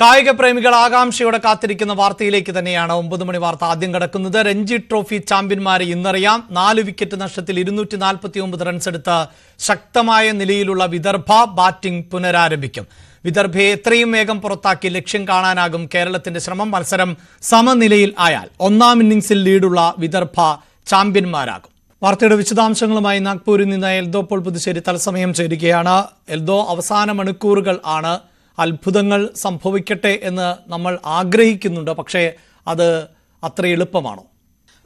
കായിക പ്രേമികൾ ആകാംക്ഷയോടെ കാത്തിരിക്കുന്ന വാർത്തയിലേക്ക് തന്നെയാണ് ഒമ്പത് മണി വാർത്ത ആദ്യം കടക്കുന്നത്. രഞ്ജി ട്രോഫി ചാമ്പ്യന്മാരെ ഇന്നറിയാം. നാല് വിക്കറ്റ് നഷ്ടത്തിൽ ഇരുന്നൂറ്റി നാൽപ്പത്തി ഒമ്പത് റൺസ് എടുത്ത് ശക്തമായ നിലയിലുള്ള വിദർഭ ബാറ്റിംഗ് പുനരാരംഭിക്കും. വിദർഭയെ എത്രയും വേഗം പുറത്താക്കി ലക്ഷ്യം കാണാനാകും കേരളത്തിന്റെ ശ്രമം. മത്സരം സമനിലയിൽ ആയാൽ ഒന്നാം ഇന്നിംഗ്സിൽ ലീഡുള്ള വിദർഭ ചാമ്പ്യന്മാരാകും. വാർത്തയുടെ വിശദാംശങ്ങളുമായി നാഗ്പൂരിൽ നിന്ന് എൽദോ പോൾ പുതുശ്ശേരി തത്സമയം ചേരുകയാണ്. എൽദോ അവസാന മണിക്കൂറുകൾ ആണ് അത്ഭുതങ്ങൾ സംഭവിക്കട്ടെ എന്ന് നമ്മൾ ആഗ്രഹിക്കുന്നുണ്ട്. പക്ഷേ അത് അത്ര എളുപ്പമാണോ?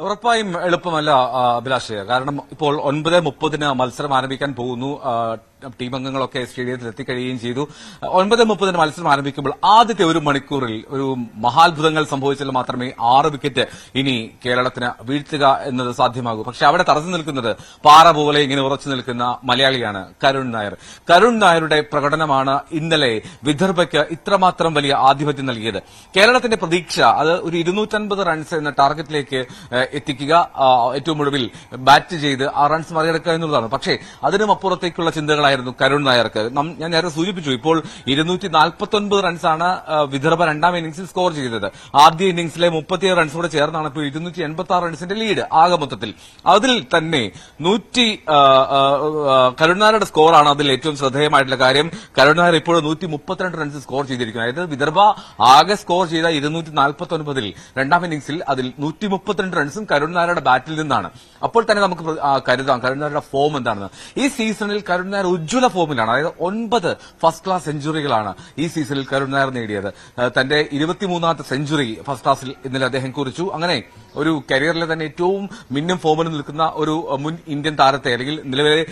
ഉറപ്പായും എളുപ്പമല്ല അഭിലാഷ്. കാരണം ഇപ്പോൾ ഒൻപത് മുപ്പതിന് മത്സരം ആരംഭിക്കാൻ പോകുന്നു. ടീം അംഗങ്ങളൊക്കെ സ്റ്റേഡിയത്തിൽ എത്തിക്കഴിയുകയും ചെയ്തു. ഒൻപത് മുപ്പതിന് മത്സരം ആരംഭിക്കുമ്പോൾ ആദ്യത്തെ ഒരു മണിക്കൂറിൽ ഒരു മഹാത്ഭുതങ്ങൾ സംഭവിച്ചാൽ മാത്രമേ ആറ് വിക്കറ്റ് ഇനി കേരളത്തിന് വീഴ്ത്തുക എന്നത് സാധ്യമാകൂ. പക്ഷെ അവിടെ തടസ്സം നിൽക്കുന്നത് പാറ പോലെ ഇങ്ങനെ ഉറച്ചു നിൽക്കുന്ന മലയാളിയാണ് കരുൺ നായർ. കരുൺ നായരുടെ പ്രകടനമാണ് ഇന്നലെ വിദർഭയ്ക്ക് ഇത്രമാത്രം വലിയ ആധിപത്യം നൽകിയത്. കേരളത്തിന്റെ പ്രതീക്ഷ അത് ഒരു ഇരുന്നൂറ്റൻപത് റൺസ് എന്ന ടാർഗറ്റിലേക്ക് എത്തിക്കുക. ഏറ്റവും ഒടുവിൽ ബാറ്റ് ചെയ്ത് ആ റൺസ് മറികടക്കുക എന്നുള്ളതാണ്. പക്ഷേ അതിനും അപ്പുറത്തേക്കുള്ള ചിന്തകളായിരുന്നു കരുൺ നായർക്ക്. ഞാൻ നേരെ സൂചിപ്പിച്ചു ഇപ്പോൾ ഇരുന്നൂറ്റി നാൽപ്പത്തൊൻപത് റൺസാണ് ആ, വിദർഭ രണ്ടാം ഇന്നിംഗ്സിൽ സ്കോർ ചെയ്തത്. ആദ്യ ഇന്നിംഗ്സിലെ മുപ്പത്തിയേഴ് റൺസ് കൂടെ ചേർന്നാണ് ഇപ്പോൾ ഇരുന്നൂറ്റി എൺപത്തി ആറ് റൺസിന്റെ ലീഡ് ആകെ മൊത്തത്തിൽ. അതിൽ തന്നെ നൂറ്റി കരുൺ നായരുടെ സ്കോറാണ് അതിൽ ഏറ്റവും ശ്രദ്ധേയമായിട്ടുള്ള കാര്യം. കരുൺ നായർ ഇപ്പോൾ നൂറ്റി മുപ്പത്തിരണ്ട് റൺസ് സ്കോർ ചെയ്തിരിക്കുന്നു. അതായത് വിദർഭ ആകെ സ്കോർ ചെയ്ത ഇരുന്നൂറ്റി നാൽപ്പത്തി ഒൻപതിൽ രണ്ടാം ഇന്നിംഗ്സിൽ അതിൽ നൂറ്റി മുപ്പത്തിരണ്ട് റൺസും കരുൺ നായരുടെ ബാറ്റിൽ നിന്നാണ്. അപ്പോൾ തന്നെ നമുക്ക് കരുതാം കരുൺ നായരുടെ ഫോം എന്താണെന്ന്. ഈ സീസണിൽ കരുൺ നായർ ഉജ്ജ്വല ഫോമിലാണ്. അതായത് ഒൻപത് ഫസ്റ്റ് ക്ലാസ് സെഞ്ചുറികളാണ് ഈ സീസണിൽ കരുൺ നായർ നേടിയത്. തന്റെ ഇരുപത്തിമൂന്നാമത്തെ സെഞ്ചുറി ഫസ്റ്റ് ക്ലാസിൽ ഇന്നലെ അദ്ദേഹം കുറിച്ചു. അങ്ങനെ ഒരു കരിയറിലെ തന്നെ ഏറ്റവും മിന്നും ഫോമിൽ നിൽക്കുന്ന ഒരു മുൻ ഇന്ത്യൻ താരത്തെ അല്ലെങ്കിൽ നിലവിലെ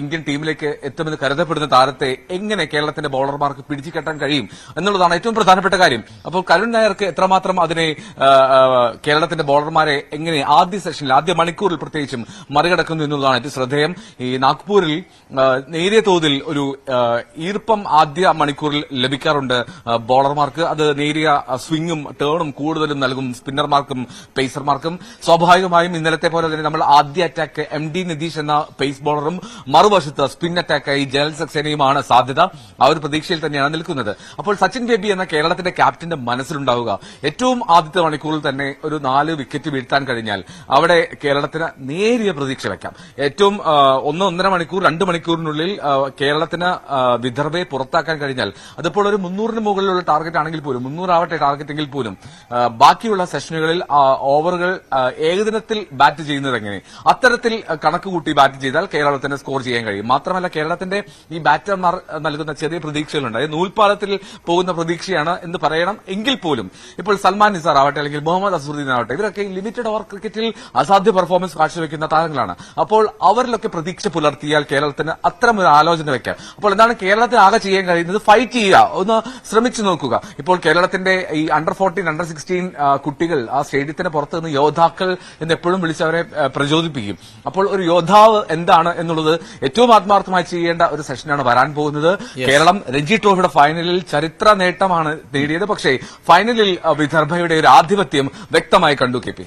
ഇന്ത്യൻ ടീമിലേക്ക് എത്തുമെന്ന് കരുതപ്പെടുന്ന താരത്തെ എങ്ങനെ കേരളത്തിന്റെ ബൌളർമാർക്ക് പിടിച്ചു കെട്ടാൻ കഴിയും എന്നുള്ളതാണ് ഏറ്റവും പ്രധാനപ്പെട്ട കാര്യം. അപ്പോൾ കരുൺ നായർക്ക് എത്രമാത്രം അതിനെ കേരളത്തിന്റെ ബൌളർമാരെ എങ്ങനെ ആദ്യ സെഷനിൽ ആദ്യ മണിക്കൂറിൽ പ്രത്യേകിച്ചും മറികടക്കുന്നു എന്നുള്ളതാണ് ഏറ്റവും ശ്രദ്ധേയം. ഈ നാഗ്പൂരിൽ നേരിയ തോതിൽ ഒരു ഈർപ്പം ആദ്യ മണിക്കൂറിൽ ലഭിക്കാറുണ്ട് ബോളർമാർക്ക്. അത് നേരിയ സ്വിങ്ങും ടേണും കൂടുതലും നൽകും സ്പിന്നർമാർക്കും പേസർമാർക്കും സ്വാഭാവികമായും ഇന്നലത്തെ പോലെ തന്നെ നമ്മൾ ആദ്യ അറ്റാക്ക് എം ഡി നിതീഷ് എന്ന പേസ് ബോളറും മറുവശത്ത് സ്പിൻ അറ്റാക്കായി ജനൽ സക്സേനയുമാണ് സാധ്യത. ആ ഒരു പ്രതീക്ഷയിൽ തന്നെയാണ് നിൽക്കുന്നത്. അപ്പോൾ സച്ചിൻ ബേബി എന്ന കേരളത്തിന്റെ ക്യാപ്റ്റന്റെ മനസ്സിലുണ്ടാവുക. ഏറ്റവും ആദ്യത്തെ മണിക്കൂറിൽ തന്നെ ഒരു നാല് വിക്കറ്റ് വീഴ്ത്താൻ കഴിഞ്ഞാൽ അവിടെ കേരളത്തിന് നേരിയ പ്രതീക്ഷ വെക്കാം. ഏറ്റവും ഒന്ന് ഒന്നര മണിക്കൂർ രണ്ട് മണിക്കൂറിനുള്ളിൽ കേരളത്തിന് വിദർഭയെ പുറത്താക്കാൻ കഴിഞ്ഞാൽ അതിപ്പോൾ ഒരു മുന്നൂറിന് മുകളിലുള്ള ടാർഗറ്റ് ആണെങ്കിൽ പോലും മുന്നൂറാവട്ടെ ടാർഗറ്റ് എങ്കിൽ പോലും ബാക്കിയുള്ള സെഷനുകളിൽ ആ, ഓവറുകൾ ഏകദിനത്തിൽ ബാറ്റ് ചെയ്യുന്നത് എങ്ങനെ? അത്തരത്തിൽ കണക്കുകൂട്ടി കണക്ക് കൂട്ടി ബാറ്റ് ചെയ്താൽ കേരളത്തിന് സ്കോർ ചെയ്യാൻ കഴിയും. മാത്രമല്ല കേരളത്തിന്റെ ഈ ബാറ്റർമാർ നൽകുന്ന ചെറിയ പ്രതീക്ഷകളുണ്ട്. അതായത് നൂൽപാലത്തിൽ പോകുന്ന പ്രതീക്ഷയാണ് എന്ന് പറയണം എങ്കിൽ പോലും. ഇപ്പോൾ സൽമാൻ നിസാർ ആവട്ടെ അല്ലെങ്കിൽ മുഹമ്മദ് അസറുദ്ദീൻ ആവട്ടെ ഇവരൊക്കെ ലിമിറ്റഡ് ഓവർ ക്രിക്കറ്റിൽ അസാധ്യ പെർഫോമൻസ് കാഴ്ചവെക്കുന്ന താരങ്ങളാണ്. അപ്പോൾ അവരിലൊക്കെ പ്രതീക്ഷ പുലർത്തിയാൽ കേരളത്തിന് അത്തരം ഒരു ആലോചന വെക്കാം. അപ്പോൾ എന്താണ് കേരളത്തിന് ആകെ ചെയ്യാൻ കഴിയുന്നത്? ഫൈറ്റ് ചെയ്യുക. ഒന്ന് ശ്രമിച്ചു നോക്കുക. ഇപ്പോൾ കേരളത്തിന്റെ ഈ അണ്ടർ ഫോർട്ടീൻ അണ്ടർ സിക്സ്റ്റീൻ കുട്ടികൾ ആ സ്റ്റേഡിയത്തിന് പുറത്ത് യോദ്ധാക്കൾ എന്ന് എപ്പോഴും വിളിച്ച് അവരെ പ്രചോദിപ്പിക്കും. അപ്പോൾ ഒരു യോദ്ധാവ് എന്താണ് എന്നുള്ളത് ഏറ്റവും ആത്മാർത്ഥമായി ചെയ്യേണ്ട ഒരു സെഷനാണ് വരാൻ പോകുന്നത്. കേരളം രഞ്ജി ട്രോഫിയുടെ ഫൈനലിൽ ചരിത്ര നേട്ടമാണ് നേടിയത്. പക്ഷേ ഫൈനലിൽ വിദർഭയുടെ ഒരു ആധിപത്യം വ്യക്തമായി കണ്ടു കെ പി.